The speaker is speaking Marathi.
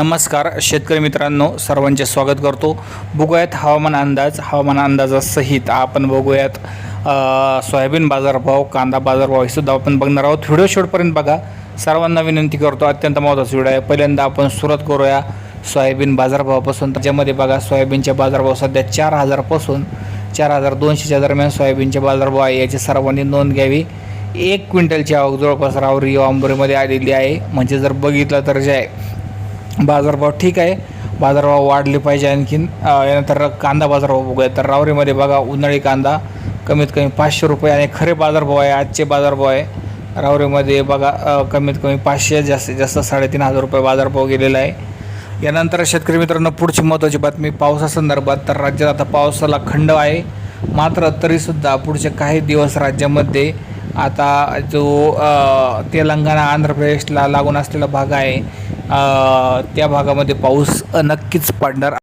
नमस्कार शेतकरी मित्रांनो सर्वांचे स्वागत करतो. बघूयात हवामान अंदाज हवामान अंदाजासहित आपण बघूयात सोयाबीन बाजारभाव कांदा बाजारभाव हे सुद्धा आपण बघणार आहोत. व्हिडिओ शेवटपर्यंत बघा. सर्वांना विनंती करतो अत्यंत महत्त्वाचा व्हिडिओ आहे. पहिल्यांदा आपण सुरुवात करूया. सोयाबीन बाजारभावापासून त्याच्यामध्ये बघा सोयाबीनचे बाजारभाव सध्या चार हजारपासून चार हजार दोनशेच्या दरम्यान सोयाबीनचे बाजारभाव आहे. याची सर्वांनी नोंद घ्यावी. एक क्विंटलची आवक जवळपास रावरी आंबोरीमध्ये आलेली आहे. म्हणजे जर बघितलं तर जे आहे बाजारभाव ठीक आहे. बाजारभाव वाढले पाहिजे आणखीन. यानंतर कांदा बाजारभाव बघूया. तर रावरीमध्ये बघा उन्हाळी कांदा कमीत कमी पाचशे रुपये आणि खरे बाजारभाव आहे आजचे बाजारभाव आहे. रावरीमध्ये बघा कमीत कमी पाचशे जास्तीत जास्त साडेतीन हजार रुपये बाजारभाव गेलेला आहे. यानंतर शेतकरी मित्रांनो पुढची महत्त्वाची बातमी पावसासंदर्भात तर राज्यात आता पावसाला खंड आहे. मात्र तरीसुद्धा पुढचे काही दिवस राज्यामध्ये आता जो तेलंगणा आंध्र प्रदेशला लागून असलेला भाग आहे त्या भागामध्ये पाऊस नक्कीच पडणार.